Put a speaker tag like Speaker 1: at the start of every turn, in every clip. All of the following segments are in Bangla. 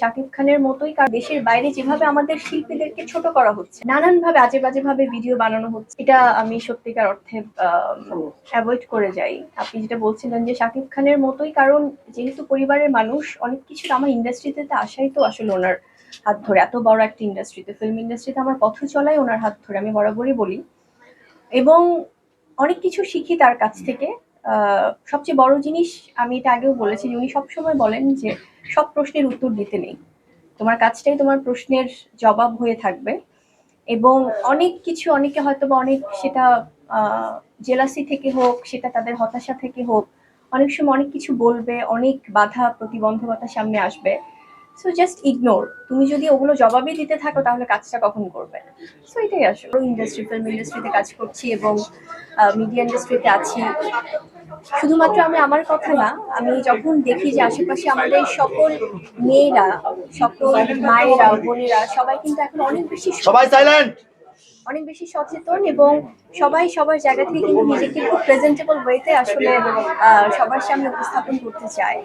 Speaker 1: শাকিব খানের মতোই, কারণ দেশের বাইরে যেভাবে আমাদের শিল্পীদেরকে ছোট করা হচ্ছে নানান ভাবে আজে বাজে ভাবে ভিডিও বানানো হচ্ছে, এটা আমি সত্যিকার অর্থে অ্যাভয়েড করে যাই। আপনি যেটা বলছিলেন যে শাকিব খানের মতোই, কারণ যেহেতু পরিবারের মানুষ, অনেক কিছু আমার ইন্ডাস্ট্রিতে তো আসাই তো আসলে ওনার হাত ধরে। এত বড় একটা ইন্ডাস্ট্রিতে ফিল্ম ইন্ডাস্ট্রিতে আমার পথ চলাই ওনার হাত ধরে, আমি বরাবরই বলি। এবং অনেক কিছু শিখি তার কাছ থেকে। সবচেয়ে বড় জিনিস আমি এটা আগেও বলেছি যে উনি সবসময় বলেন যে সব প্রশ্নের উত্তর দিতে নেই। তোমার কাজটাই তোমার প্রশ্নের জবাব হয়ে থাকবে। এবং অনেক কিছু অনেকে হয়তো বা অনেক সেটা জেলাসি থেকে হোক, সেটা তাদের হতাশা থেকে হোক, অনেক সময় অনেক কিছু বলবে, অনেক বাধা, প্রতিবন্ধকতা সামনে আসবে। সো জাস্ট ইগনোর তুমি যদি ওগুলো জবাবই দিতে থাকো তাহলে কাজটা কখন করবে? সো এটাই আসলে। ইন্ডাস্ট্রি ফিল্ম ইন্ডাস্ট্রিতে কাজ করছি এবং মিডিয়া ইন্ডাস্ট্রিতে আছি। শুধুমাত্র আমি আমার কথা না আমি যখন দেখি যে আশেপাশে আমাদের সকল মেয়েরা সকল মায়েরা বোনেরা সবাই কিন্তু এখন অনেক বেশি
Speaker 2: সবাই সাইলেন্ট
Speaker 1: অনেক বেশি সচেতন এবং সবাই সবার জায়গা থেকে কিন্তু নিজেকে খুব প্রেজেন্টেবল ওয়েতে আসলে সবার সামনে উপস্থাপন করতে চায়।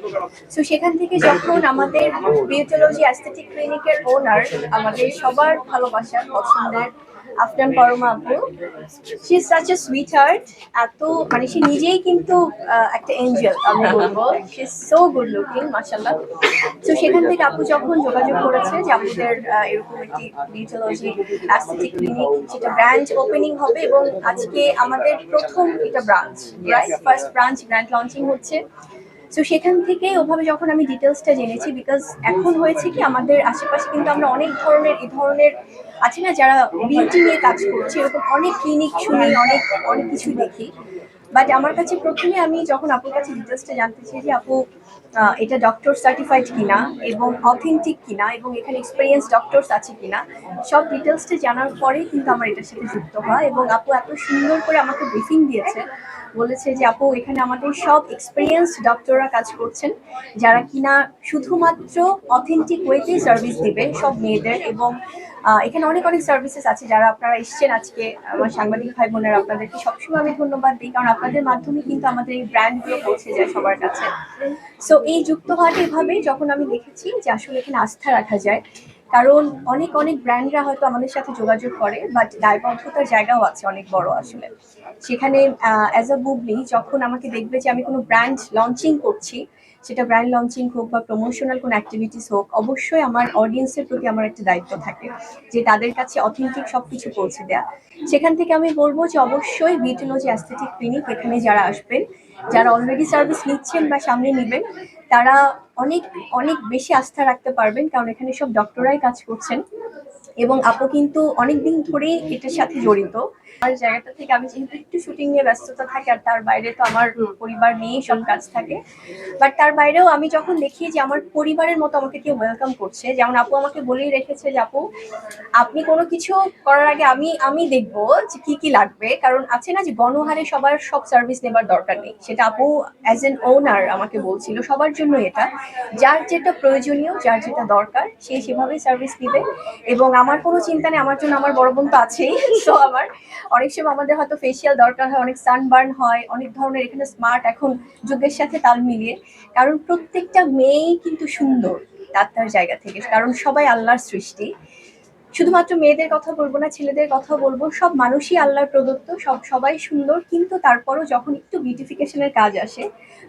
Speaker 1: তো সেখান থেকে যখন আমাদের বিউটোলজি অ্যাস্থেটিক ক্লিনিকের ওনার আমাদের সবার ভালোবাসার, পছন্দের আফটান পরমা আপু she is such a sweetheart এত মানে সে নিজেই কিন্তু একটা এঞ্জেল আমি বলব। She is so good looking মাশাল্লাহ তো সেখান থেকে আপু যখন যোগাযোগ করেছে যে আপুদের এরকম একটি বিউটোলজি অ্যাস্থেটিক ক্লিনিক যেটা ব্রাঞ্চ ওপেনিং হবে এবং আজকে আমাদের প্রথম এটা branch first branch grand launching হচ্ছে। তো সেখান থেকে ওভাবে যখন আমি ডিটেলসটা জেনেছি বিকজ এখন হয়েছে কি, আমাদের আশেপাশে কিন্তু আমরা অনেক ধরনের এ ধরনের আছে না, যারা বিউটি নিয়ে কাজ করছে, এরকম অনেক ক্লিনিক শুনি, অনেক অনেক কিছু দেখি। বাট আমার কাছে প্রথমে আমি যখন আপুর কাছে ডিটেলসটা জানতে চাই যে আপু এটা ডক্টর সার্টিফাইড কিনা এবং অথেন্টিক কিনা এবং এখানে এক্সপিরিয়েন্স ডক্টরস আছে কিনা, সব ডিটেলসটা জানার পরে কিন্তু আমার এটার সাথে যুক্ত হয় এবং আপু এত সুন্দর করে আমাকে ব্রিফিং দিয়েছে, বলেছে যে আপু, এখানে আমাদের সব এক্সপিরিয়েন্স ডক্টররা কাজ করছেন, যারা কিনা শুধুমাত্র অথেন্টিক ওয়েতেই সার্ভিস দিবে সব মেয়েদের এবং এখানে অনেক অনেক সার্ভিসেস আছে। যারা আপনারা এসছেন আজকে, আমার সাংবাদিক ভাই বোনেরা, আপনাদেরকে সবসময় আমি ধন্যবাদ দিই। কারণ আপনাদের মাধ্যমে কিন্তু আমাদের এই ব্র্যান্ডগুলো পৌঁছে যায় সবার কাছে। সো এই যুক্ত হওয়াটা এভাবেই যখন আমি দেখেছি যে আসলে এখানে আস্থা রাখা যায়, কারণ অনেক অনেক ব্র্যান্ডরা হয়তো আমাদের সাথে যোগাযোগ করে বাট দায়বদ্ধতার জায়গাও আছে অনেক বড় আসলে। সেখানে অ্যাজ আ বুবলি যখন আমাকে দেখবে যে আমি কোনো ব্র্যান্ড লঞ্চিং করছি সেটা ব্র্যান্ড লঞ্চিং হোক বা প্রমোশনাল কোনো অ্যাক্টিভিটিস হোক, অবশ্যই আমার অডিয়েন্সের প্রতি আমার একটা দায়িত্ব থাকে যে তাদের কাছে অথেন্টিক সব কিছু পৌঁছে দেওয়া সেখান থেকে আমি বলব যে অবশ্যই বিউটোলজি অ্যাস্থেটিক ক্লিনিক এখানে যারা আসবেন, যারা অলরেডি সার্ভিস নিচ্ছেন বা সামনে নেবেন, তারা অনেক অনেক বেশি আস্থা রাখতে পারবেন, কারণ এখানে সব ডক্টরাই কাজ করছেন এবং আপু কিন্তু অনেক দিন ধরেই এটার সাথে জড়িত। আমার জায়গাটা থেকে আমি যেহেতু একটু শুটিং নিয়ে ব্যস্ততা থাকে আর তার বাইরে তো আমার পরিবার নিয়েই সব কাজ থাকে। বাট তার বাইরেও আমি যখন দেখি যে আমার পরিবারের মতো আমাকে কেউ ওয়েলকাম করছে যেমন আপু আমাকে বলেই রেখেছে যে আপু আপনি কোনো কিছু করার আগে আমি আমি দেখব যে কি কি লাগবে। কারণ আছে না যে গণহারে সবার সব সার্ভিস নেবার দরকার নেই। সেটা আপু অ্যাজ এন ওনার আমাকে বলছিল সবার জন্য এটা। যার যেটা প্রয়োজনীয় যার যেটা দরকার সে সেভাবেই সার্ভিস নিবে। এবং আমার কোনো চিন্তা নেই আমার জন্য আমার বড় বোন তো আছেই তো আমার অনেক সময় আমাদের হয়তো ফেসিয়াল দরকার হয়, অনেক সানবার্ন হয়, অনেক ধরনের এখানে স্মার্ট এখন যুগের সাথে তাল মিলিয়ে। কারণ প্রত্যেকটা মেয়েই কিন্তু সুন্দর তার তার জায়গা থেকে, কারণ সবাই আল্লাহর সৃষ্টি। শুধুমাত্র মেয়েদের কথা বলব না, ছেলেদের কথা বলব, সব মানুষই আল্লাহর প্রদত্ত, সব সবাই সুন্দর। কিন্তু তারপরও যখন একটু বিউটিফিকেশনের কাজ আসে,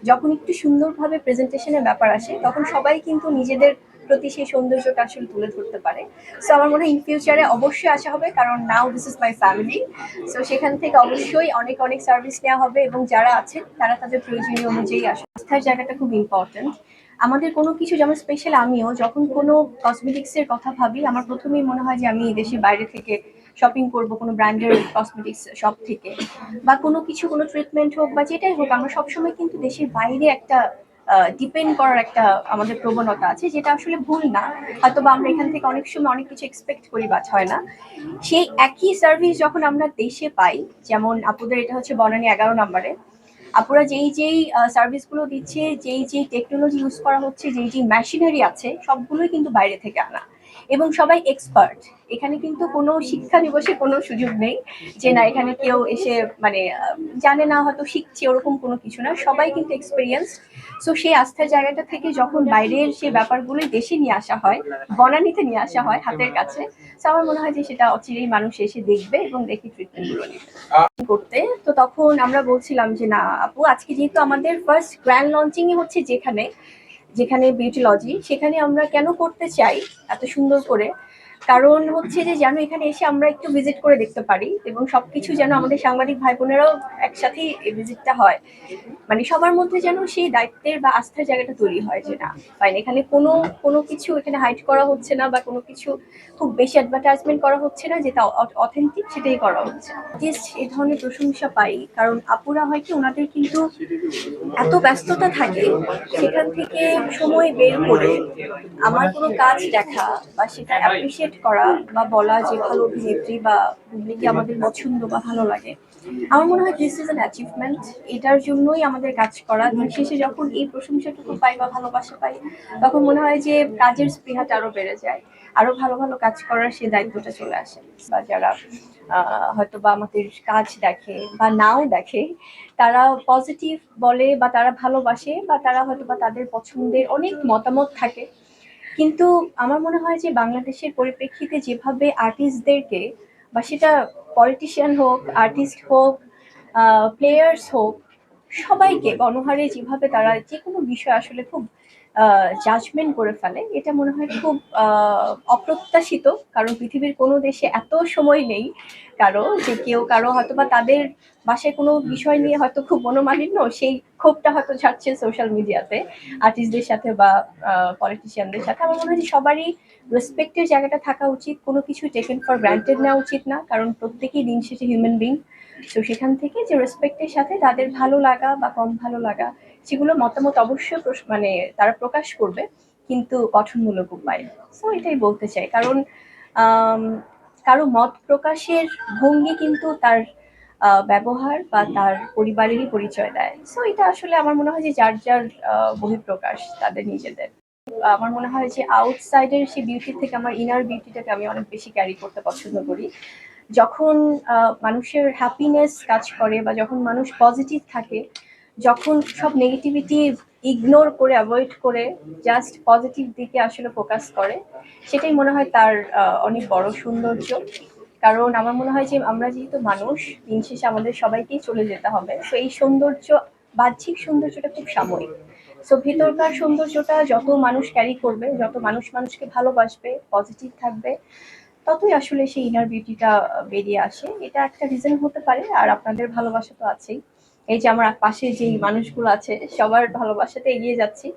Speaker 1: যখন একটু সুন্দরভাবে প্রেজেন্টেশনের ব্যাপার আসে, তখন সবাই কিন্তু নিজেদের প্রতি সেই সৌন্দর্যটা আসলে তুলে ধরতে পারে। সো আমার মনে হয় ইন ফিউচারে অবশ্যই আসা হবে, কারণ now this is my family so সেখান থেকে অবশ্যই অনেক অনেক সার্ভিস নেওয়া হবে এবং যারা আছেন, তারা তাদের প্রয়োজনীয় অনুযায়ী আসে। আস্থার জায়গাটা খুব ইম্পর্ট্যান্ট আমাদের কোনো কিছু যেমন স্পেশাল আমিও, যখন কোনো কসমেটিক্সের কথা ভাবি, আমার প্রথমেই মনে হয় যে আমি দেশের বাইরে থেকে শপিং করব, কোনো ব্র্যান্ডের কসমেটিক্স শপ থেকে। বা কোনো কিছু, কোনো ট্রিটমেন্ট হোক বা যেটাই হোক, আমরা সবসময় কিন্তু দেশের বাইরে একটা ডিপেন্ড করার একটা আমাদের প্রবণতা আছে, যেটা আসলে ভুল না। হয়তো বা আমরা এখান থেকে অনেক সময় অনেক কিছু এক্সপেক্ট করি বাট হয় না। সেই একই সার্ভিস যখন আমরা দেশে পাই, যেমন আপুদের এটা হচ্ছে বনানী এগারো নম্বরে, আপুরা যেই যেই সার্ভিসগুলো দিচ্ছে, যেই যেই টেকনোলজি ইউজ করা হচ্ছে, যেই যেই মেশিনারি আছে, সবগুলোই কিন্তু বাইরে থেকে আনা। এবং সবাই এক্সপার্ট এখানে কিন্তু কোনো শিক্ষা দিবসে কোনো সুযোগ নেই যে না, এখানে কেউ এসে মানে জানে না, হয়তো শিখছে, ওরকম কোনো কিছু না। সবাই কিন্তু এক্সপিরিয়েন্স সো সেই আস্থার জায়গাটা থেকে যখন বাইরের সেই ব্যাপারগুলো দেশে নিয়ে আসা হয়, বনানীতে নিয়ে আসা হয় হাতের কাছে তো আমার মনে হয় যে সেটা অচিরেই মানুষ এসে দেখবে এবং দেখে ট্রিটমেন্টগুলো নেবে। করতে, তো তখন আমরা বলছিলাম যে না, আপু, আজকে যেহেতু আমাদের ফার্স্ট গ্র্যান্ড লঞ্চিং হচ্ছে যেখানে যেখানে বিউটিলজি সেখানে আমরা কেন করতে চাই এত সুন্দর করে কারণ হচ্ছে যে যেন এখানে এসে আমরা একটু ভিজিট করে দেখতে পারি এবং সবকিছু যেন আমাদের সাংবাদিক ভাই বোনেরাও একসাথেই ভিজিটটা হয়। মানে সবার মধ্যে যেন সেই দায়িত্বের বা আস্থার জায়গাটা তৈরি হয় যে না ফাইন এখানে কোনো কোনো কিছু এখানে হাইড করা হচ্ছে না বা কোনো কিছু খুব বেশি অ্যাডভার্টাইজমেন্ট করা হচ্ছে না যেটা অথেন্টিক সেটাই করা হচ্ছে। জাস্ট এই ধরনের প্রশংসা পাই, কারণ আপুরা হয় কি ওনাদের কিন্তু এত ব্যস্ততা থাকে, সেখান থেকে সময় বের করে আমার কোনো কাজ দেখা বা সেটা অ্যাপ্রিসিয়েট করা বা বলা যে ভালো অভিনেত্রী বা কি আমাদের পছন্দ বা ভালো লাগে। আমার মনে হয় দিস ইজ অ্যান অ্যাচিভমেন্ট এটার জন্যই আমাদের কাজ করা। দিন শেষে যখন এই প্রশংসাটুকু পাই বা ভালোবাসা পাই, তখন মনে হয় যে কাজের স্পৃহাটা আরও বেড়ে যায়। আরও ভালো ভালো কাজ করার সে দায়িত্বটা চলে আসে। বা যারা হয়তো বা আমাদের কাজ দেখে বা নাও দেখে, তারা পজিটিভ বলে বা তারা ভালোবাসে বা তারা হয়তো বা তাদের পছন্দের অনেক মতামত থাকে। কিন্তু আমার মনে হয় যে বাংলাদেশের পরিপ্রেক্ষিতে যেভাবে আর্টিস্টদেরকে বা সেটা পলিটিশিয়ান হোক আর্টিস্ট হোক প্লেয়ার্স হোক, সবাইকে গণহারে যেভাবে তারা যে কোনো বিষয় আসলে খুব জাজমেন্ট করে ফেলে। এটা মনে হয় খুব অপ্রত্যাশিত, কারণ পৃথিবীর কোনো দেশে এত সময় নেই কারও যে কেউ কারও হয়তো বা তাদের বাসায় কোনো বিষয় নিয়ে হয়তো খুব মনোমালিন্য, সেই ক্ষোভটা হয়তো ছাড়ছে সোশ্যাল মিডিয়াতে আর্টিস্টদের সাথে বা পলিটিশিয়ানদের সাথে। আমার মনে হয় যে সবারই রেসপেক্টের জায়গাটা থাকা উচিত, কোনো কিছু টেকেন ফর গ্রান্টেড নেওয়া উচিত না, কারণ প্রত্যেকেই দিন শেষে হিউম্যান বিং তো সেখান থেকে যে রেসপেক্টের সাথে তাদের ভালো লাগা বা কম ভালো লাগা সেগুলো মতামত অবশ্যই মানে তারা প্রকাশ করবে, কিন্তু গঠনমূলক উপায় সো এটাই বলতে চাই। কারণ কারও মত প্রকাশের ভঙ্গি কিন্তু তার ব্যবহার বা তার পরিবারেরই পরিচয় দেয়। সো এটা আসলে আমার মনে হয় যে যার যার বহিঃপ্রকাশ, তাদের নিজেদের। আমার মনে হয় যে আউটসাইডের সেই বিউটি থেকে আমার ইনার বিউটিটাকে আমি অনেক বেশি ক্যারি করতে পছন্দ করি। যখন মানুষের হ্যাপিনেস কাজ করে বা যখন মানুষ পজিটিভ থাকে যখন সব নেগেটিভিটি ইগনোর করে অ্যাভয়েড করে জাস্ট পজিটিভ দিকে আসলে ফোকাস করে, সেটাই মনে হয় তার অনেক বড় সৌন্দর্য। কারণ আমার মনে হয় যে আমরা যেহেতু মানুষ, দিন শেষে আমাদের সবাইকেই চলে যেতে হবে। তো এই সৌন্দর্য, বাহ্যিক সৌন্দর্যটা খুব সাময়িক। সো ভেতরকার সৌন্দর্যটা যত মানুষ ক্যারি করবে, যত মানুষ মানুষকে ভালোবাসবে পজিটিভ থাকবে, ততই আসলে সেই ইনার বিউটিটা বেরিয়ে আসে। এটা একটা রিজন হতে পারে, আর আপনাদের ভালোবাসা তো আছেই। এই যে আমার পাশে যে মানুষগুলো আছে সবার ভালোবাসাতে এগিয়ে যাচ্ছি।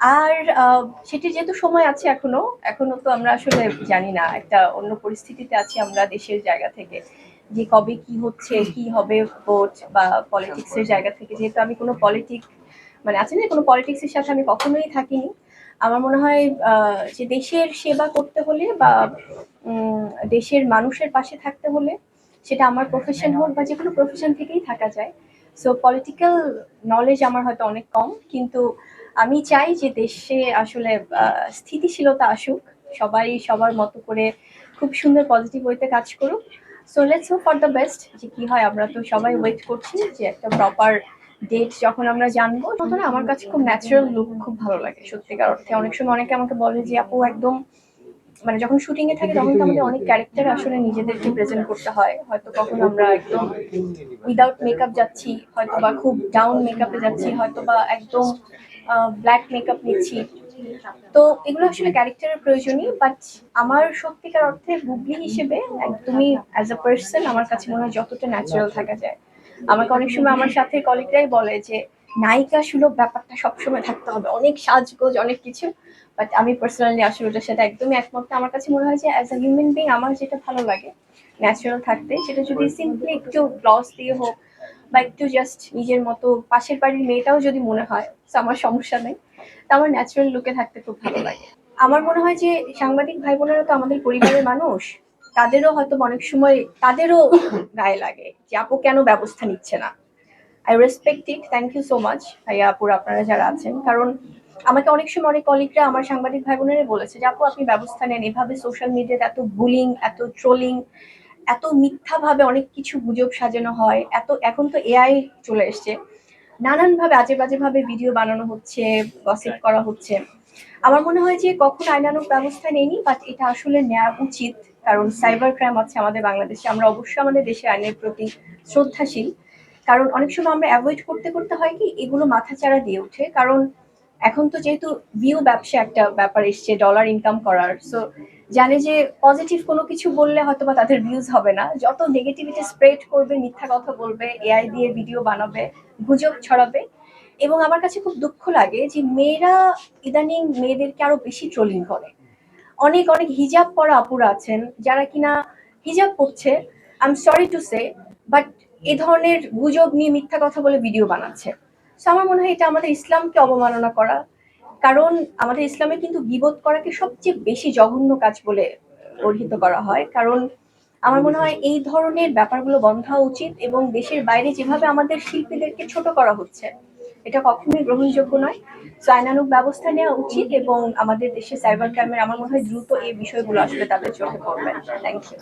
Speaker 1: আর সেটি যেহেতু সময় আছে এখনও এখনও তো আমরা আসলে জানি না একটা অন্য পরিস্থিতিতে আছি আমরা দেশের জায়গা থেকে। যে কবে কি হচ্ছে কি হবে ভোট বা পলিটিক্সের জায়গা থেকে যেহেতু আমি কোনো পলিটিক মানে আছে না কোনো পলিটিক্সের সাথে আমি কখনোই থাকিনি। আমার মনে হয় আহ, যে দেশের সেবা করতে হলে বা উম, দেশের মানুষের পাশে থাকতে হলে সেটা আমার প্রফেশন হোক বা যে কোনো প্রফেশন থেকেই থাকা যায়। সো পলিটিক্যাল নলেজ আমার হয়তো অনেক কম, কিন্তু আমি চাই যে দেশে আসলে স্থিতিশীলতা আসুক, সবাই সবার মতো করে খুব সুন্দর পজিটিভ ওয়েতে কাজ করুক। So let's hope for the best যে কি হয়, আমরা তো সবাই ওয়েট করছি যে একটা প্রপার ডেট যখন আমরা জানব। তখন আমার কাছে খুব ন্যাচারাল লুক খুব ভালো লাগে, সত্যিকার অর্থে। অনেক সময় অনেকে আমাকে বলে যে, আপু, একদম মানে যখন শুটিং এ থাকে তখন তো আমাদের অনেক ক্যারেক্টার আসলে নিজেদেরকে প্রেজেন্ট করতে হয়। হয়তো কখন আমরা একদম উইদাউট মেকআপ যাচ্ছি হয়তো বা খুব ডাউন মেকআপে যাচ্ছি হয়তো বা একদম ব্ল্যাক মেকআপ নিচ্ছি। তো এগুলো আসলে ক্যারেক্টারের প্রয়োজনই বাট আমার সত্যিকার অর্থে বুবলি হিসেবে একদমই অ্যাজ আ পার্সন আমার কাছে মনে হয় যতটা ন্যাচারাল থাকা যায়। আমাকে অনেক সময় আমার সাথে কলিগরাই বলে যে নায়িকা সুলভ ব্যাপারটা সবসময় থাকতে হবে। অনেক সাজগোজ অনেক কিছু বাট আমি পার্সোনালি আসলে ওটার সাথে একদমই একমত। আমার কাছে মনে হয় যে অ্যাজ আ হিউম্যান বিং আমার যেটা ভালো লাগে ন্যাচারাল থাকতে সেটা যদি সিম্পলি একটু গ্লস দিয়ে হোক বা একটু জাস্ট নিজের মতো পাশের বাড়ির মেয়েটাও যদি মনে হয় আমার সমস্যা নেই। তো আমার ন্যাচারাল লুকে থাকতে খুব ভালো লাগে। আমার মনে হয় যে সাংবাদিক ভাই বোনেরা তো আমাদের পরিবারের মানুষ তাদেরও হয়তো অনেক সময় তাদেরও গায়ে লাগে যে আপু কেন ব্যবস্থা নিচ্ছে না? I respect it thank you so much ভাইয়া আপুর, আপনারা যারা আছেন। কারণ আমাকে অনেক সময় অনেক কলিগরা আমার সাংবাদিক ভাই বোনেরা বলেছে যে, আপু, আপনি ব্যবস্থা নেন। এভাবে সোশ্যাল মিডিয়াতে এত বুলিং এত ট্রোলিং এত মিথ্যাভাবে অনেক কিছু গুজব সাজানো হয়। এত, এখন তো এআই চলে এসছে। নানানভাবে আজে বাজেভাবে ভিডিও বানানো হচ্ছে গসিপ করা হচ্ছে। আমার মনে হয় যে কখন আইনানুক ব্যবস্থা নেয়নি বাট এটা আসলে নেওয়া উচিত। কারণ সাইবার ক্রাইম আছে আমাদের বাংলাদেশে। আমরা অবশ্যই আমাদের দেশের আইনের প্রতি শ্রদ্ধাশীল। কারণ অনেক সময় আমরা অ্যাভয়েড করতে করতে হয় কি, এগুলো মাথাচাড়া দিয়ে ওঠে। কারণ এখন তো যেহেতু ভিউ ব্যবসা একটা ব্যাপার এসছে ডলার ইনকাম করার। সো জানে যে পজিটিভ কোনো কিছু বললে হয়তো বা তাদের ভিউজ হবে না। যত নেগেটিভিটি স্প্রেড করবে, মিথ্যা কথা বলবে এআই দিয়ে ভিডিও বানাবে, গুজব ছড়াবে। এবং আমার কাছে খুব দুঃখ লাগে যে মেয়েরা ইদানিং মেয়েদেরকে আরও বেশি ট্রোলিং করে। অনেক অনেক হিজাব পরা আপুরা আছেন, যারা কিনা হিজাব পড়ছে I am sorry to say but এ ধরনের গুজব নিয়ে মিথ্যা কথা বলে ভিডিও বানাচ্ছে। সো আমার মনে হয় এটা আমাদের ইসলামকে অবমাননা করা। কারণ আমাদের ইসলামে কিন্তু বিবোধ করাকে সবচেয়ে বেশি জঘন্য কাজ বলে অভিহিত করা হয়। কারণ আমার মনে হয় এই ধরনের ব্যাপারগুলো বন্ধ হওয়া উচিত এবং দেশের বাইরে যেভাবে আমাদের শিল্পীদেরকে ছোট করা হচ্ছে, এটা কখনোই গ্রহণযোগ্য নয়। সো আইনানুক ব্যবস্থা নেওয়া উচিত এবং আমাদের দেশে সাইবার ক্রাইমের আমার মনে হয় দ্রুত এই বিষয়গুলো আসলে তাদের চোখে পড়বে। Thank you